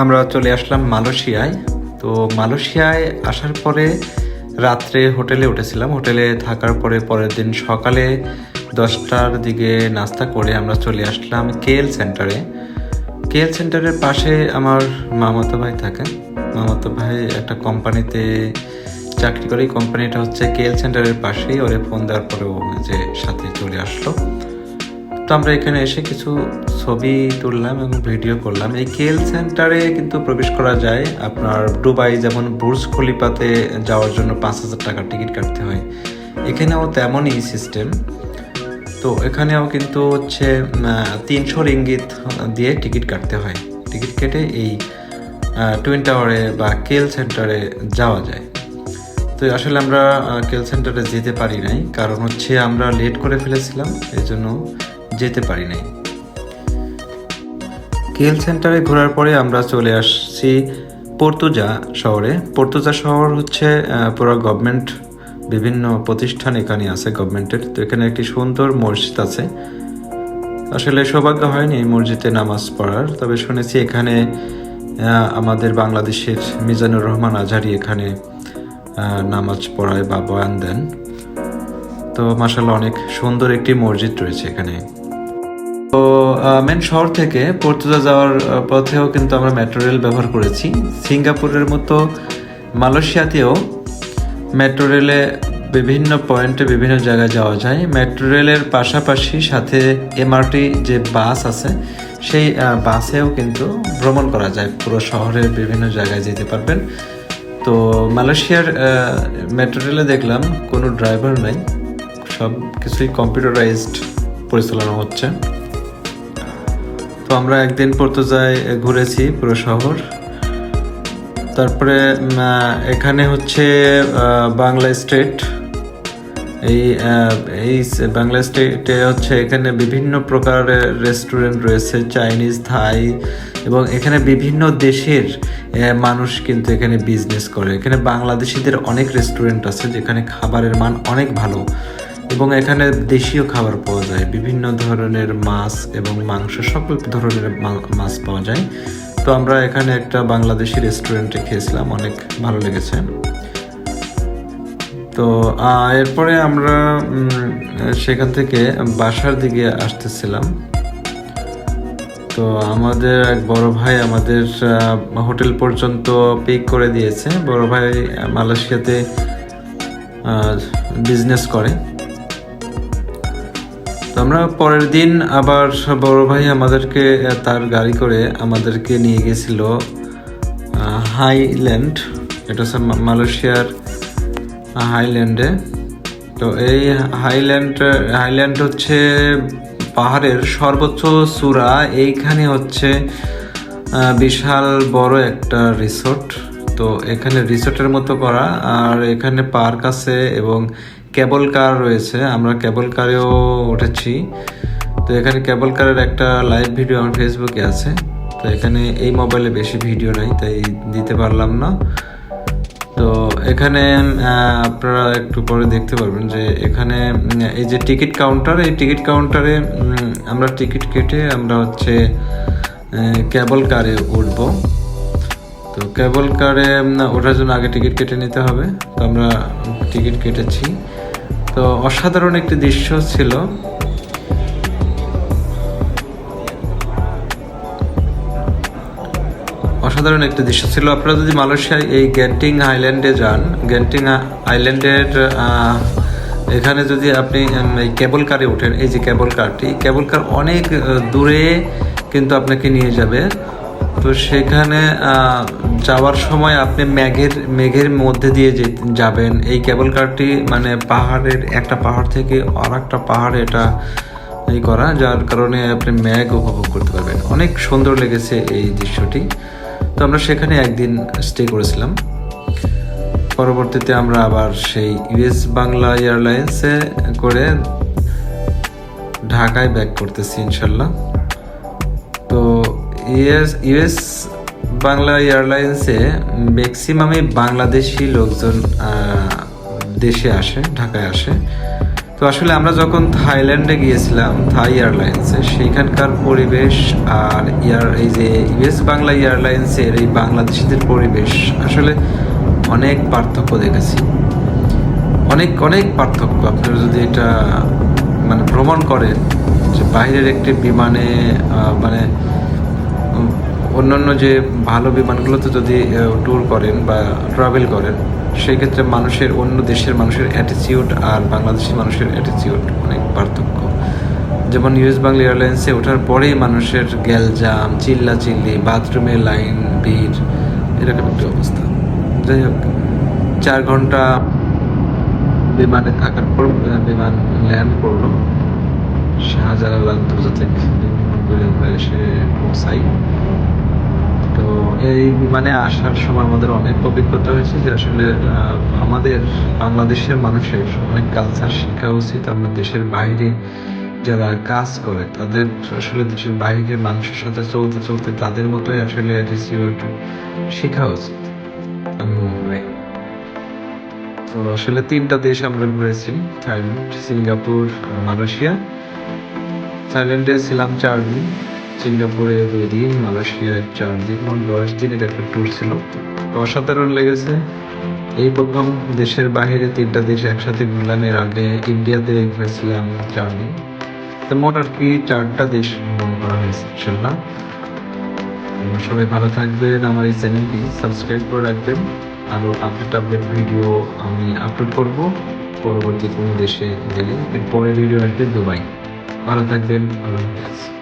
আমরা চলে আসলাম মালয়েশিয়ায়। তো মালয়েশিয়ায় আসার পরে রাত্রে হোটেলে উঠেছিলাম। হোটেলে থাকার পরে পরের দিন সকালে দশটার দিকে নাস্তা করে আমরা চলে আসলাম কেএল সেন্টারে। কেএল সেন্টারের পাশে আমার মামাতো ভাই থাকে। মামাতো ভাই একটা কোম্পানিতে চাকরি করে। কোম্পানিটা হচ্ছে কেএল সেন্টারের পাশেই। ওরে ফোন দেওয়ার পরে ও যে সাথে চলে আসলো। তো আমরা এখানে এসে কিছু ছবি তুললাম এবং ভিডিও করলাম। এই কেল সেন্টারে কিন্তু প্রবেশ করা যায়। আপনার দুবাই যেমন বুর্জ খলিফাতে যাওয়ার জন্য পাঁচ হাজার টাকার টিকিট কাটতে হয়, এখানেও তেমনই সিস্টেম তো এখানেও কিন্তু হচ্ছে তিনশো রিঙ্গিত দিয়ে টিকিট কাটতে হয়। টিকিট কেটে এই টুইন টাওয়ারে বা কেল সেন্টারে যাওয়া যায়। তো আসলে আমরা কেল সেন্টারে যেতে পারি নাই। কারণ হচ্ছে আমরা লেট করে ফেলেছিলাম এই জন্য যেতে পারি নাই। কেল সেন্টারে ঘোরার পরে আমরা চলে আসছি পর্তুজা শহরে। পর্তুজা শহর হচ্ছে পুরো গভর্নমেন্ট বিভিন্ন প্রতিষ্ঠান এখানে আছে গভর্নমেন্টের তো এখানে একটি সুন্দর মসজিদ আছে। আসলে সৌভাগ্য হয়নি এই মসজিদে নামাজ পড়ার, তবে শুনেছি এখানে আমাদের বাংলাদেশের মিজানুর রহমান আজহারি এখানে নামাজ পড়ায় বা বয়ান দেন। তো মাসাল্লাহ অনেক সুন্দর একটি মসজিদ রয়েছে এখানে। তো মেন শহর থেকে পর্তুগা যাওয়ার পথেও কিন্তু আমরা মেট্রো রেল ব্যবহার করেছি। সিঙ্গাপুরের মতো মালয়েশিয়াতেও মেট্রো রেলে বিভিন্ন পয়েন্টে বিভিন্ন জায়গায় যাওয়া যায়। মেট্রো রেলের পাশাপাশি সাথে এমআরটি যে বাস আছে, সেই বাসেও কিন্তু ভ্রমণ করা যায়। পুরো শহরের বিভিন্ন জায়গায় যেতে পারবেন। তো, মালয়েশিয়ার মেট্রো রেলে দেখলাম কোনো ড্রাইভার নাই। সব কিছুই কম্পিউটারাইজড পরিচালনা হচ্ছে। তো আমরা একদিন পর্তুজায় ঘুরেছি পুরো শহর। তারপরে এখানে হচ্ছে বাংলা স্টেট। এই এই বাংলা স্টেটে হচ্ছে এখানে বিভিন্ন প্রকারের রেস্টুরেন্ট রয়েছে, চাইনিজ, থাই, এবং এখানে বিভিন্ন দেশের মানুষ কিন্তু এখানে বিজনেস করে। এখানে বাংলাদেশিদের অনেক রেস্টুরেন্ট আছে যেখানে খাবারের মান অনেক ভালো। এবং এখানে দেশীয় খাবার পাওয়া যায়। বিভিন্ন ধরনের মাছ এবং মাংস, সকল ধরনের মাছ পাওয়া যায়। তো আমরা এখানে একটা বাংলাদেশি রেস্টুরেন্টে খেয়েছিলাম, অনেক ভালো লেগেছে। তো এরপরে আমরা সেখান থেকে বাসার দিকে আসতেছিলাম। তো আমাদের এক বড় ভাই আমাদের হোটেল পর্যন্ত পিক করে দিয়েছে। বড় ভাই মালয়েশিয়াতে বিজনেস করে। আমরা পরের দিন আবার বড় ভাই আমাদেরকে তার গাড়ি করে আমাদেরকে নিয়ে গেছিল হাইল্যান্ড এটা হচ্ছে মালয়েশিয়ার হাইল্যান্ডে তো এই হাইল্যান্ড হাইল্যান্ড হচ্ছে পাহাড়ের সর্বোচ্চ চূড়া। এইখানে হচ্ছে বিশাল বড় একটা রিসোর্ট। তো এখানে রিসোর্টের মতো করা, আর এখানে পার্ক আছে এবং কেবল কার রয়েছে, আমরা কেবল কারেও উঠেছি। তো এখানে কেবল কারের একটা লাইভ ভিডিও আমার ফেসবুকে আছে। তো এখানে এই মোবাইলে বেশি ভিডিও নাই, তাই দিতে পারলাম না। তো এখানে আপনারা একটু পরে দেখতে পারবেন যে এখানে এই যে টিকিট কাউন্টার এই টিকিট কাউন্টারে আমরা টিকিট কেটে আমরা হচ্ছে কেবল কারে উঠবো। তো কেবল কারে ওঠার জন্য আগে টিকিট কেটে নিতে হবে। তো আমরা টিকিট কেটেছি। তো অসাধারণ একটি দৃশ্য ছিল। অসাধারণ একটি দৃশ্য ছিল। আপনারা যদি মালয়েশিয়ার এই গ্যান্টিং আইল্যান্ডে যান, গ্যান্টিং আইল্যান্ডের এখানে যদি আপনি এই কেবল কারে ওঠেন, এই যে কেবল কারটি, কেবল কার অনেক দূরে কিন্তু আপনাকে নিয়ে যাবে। তো সেখানে যাওয়ার সময় আপনি মেঘের মেঘের মধ্যে দিয়ে যাবেন, এই কেবল কারটি মানে পাহাড়ের একটা পাহাড় থেকে আর একটা পাহাড়ে এটা এই করা, যার কারণে আপনি মেঘ উপভোগ করতে পারবেন। অনেক সুন্দর লেগেছে এই দৃশ্যটি। তো আমরা সেখানে একদিন স্টে করেছিলাম। পরবর্তীতে আমরা আবার সেই ইউএস বাংলা এয়ারলাইন্সে করে ঢাকায় ব্যাক করতেছি, ইনশাল্লাহ। ইউএস ইউএস বাংলা এয়ারলাইন্সে ম্যাক্সিমামই বাংলাদেশি লোকজন দেশে আসে, ঢাকায় আসে। তো আসলে আমরা যখন থাইল্যান্ডে গিয়েছিলাম, থাই এয়ারলাইন্সে সেইখানকার পরিবেশ আর ইয়ার, এই যে ইউএস বাংলা এয়ারলাইন্সের এই বাংলাদেশিদের পরিবেশ, আসলে অনেক পার্থক্য দেখেছি। অনেক অনেক পার্থক্য। আপনারা যদি এটা মানে ভ্রমণ করেন, যে বাইরের একটি বিমানে মানে অন্যান্য যে ভালো বিমানগুলোতে যদি ট্যুর করেন বা ট্রাভেল করেন সেই ক্ষেত্রে মানুষের, অন্য দেশের মানুষের অ্যাটিচিউড আর বাংলাদেশি মানুষের অ্যাটিটিউড অনেক পার্থক্য। যেমন ইউএস বাংলা এয়ারলাইন্সে ওঠার পরেই মানুষের গ্যালজাম চিল্লা চিল্লি বাথরুমে লাইন, ভিড়, এরকম একটি অবস্থা। যাই হোক, চার ঘণ্টা বিমানে থাকার পর বিমান ল্যান্ড করল। শাহজালাল আন্তর্জাতিক বিমানবন্দরে আমরা এসে পৌঁছাই। তো এই বিমানে আসার সময় আমাদের অনেক অভিজ্ঞতা হয়েছে যে আসলে আমাদের বাংলাদেশের মানুষের অনেক কালচার শেখা উচিত। আমরা দেশের বাইরে যারা কাজ করে, তাদের আসলে দেশের বাইরের মানুষের সাথে চলতে চলতে তাদের মতোই আসলে অ্যাটিটিউড শেখা উচিত। তো আসলে তিনটা দেশ আমরা ঘুরেছি, থাইল্যান্ড, সিঙ্গাপুর, মালয়েশিয়া। থাইল্যান্ডে ছিলাম চার দিন, সিঙ্গাপুরে দুই দিন, মালয়েশিয়ায় চার দিন মোট দশ দিনের একটা ট্যুর ছিল। অসাধারণ লেগেছে। এই প্রথম দেশের বাইরে তিনটা দেশ একসাথে ঘুরলাম এর আগে ইন্ডিয়াতে ঘুরেছিলাম চার দিন। তো মোট আর কি চারটা দেশ ভ্রমণ করা হয়েছে, ইনশাল্লাহ। সবাই ভালো থাকবেন, আমার এই চ্যানেলটি সাবস্ক্রাইব করে রাখবেন। আরও আপডেট আপডেট ভিডিও আমি আপলোড করব। পরবর্তী কোনো দেশে গেলে পরের ভিডিও আসবে দুবাই। ভালো থাকবেন আল্লাহ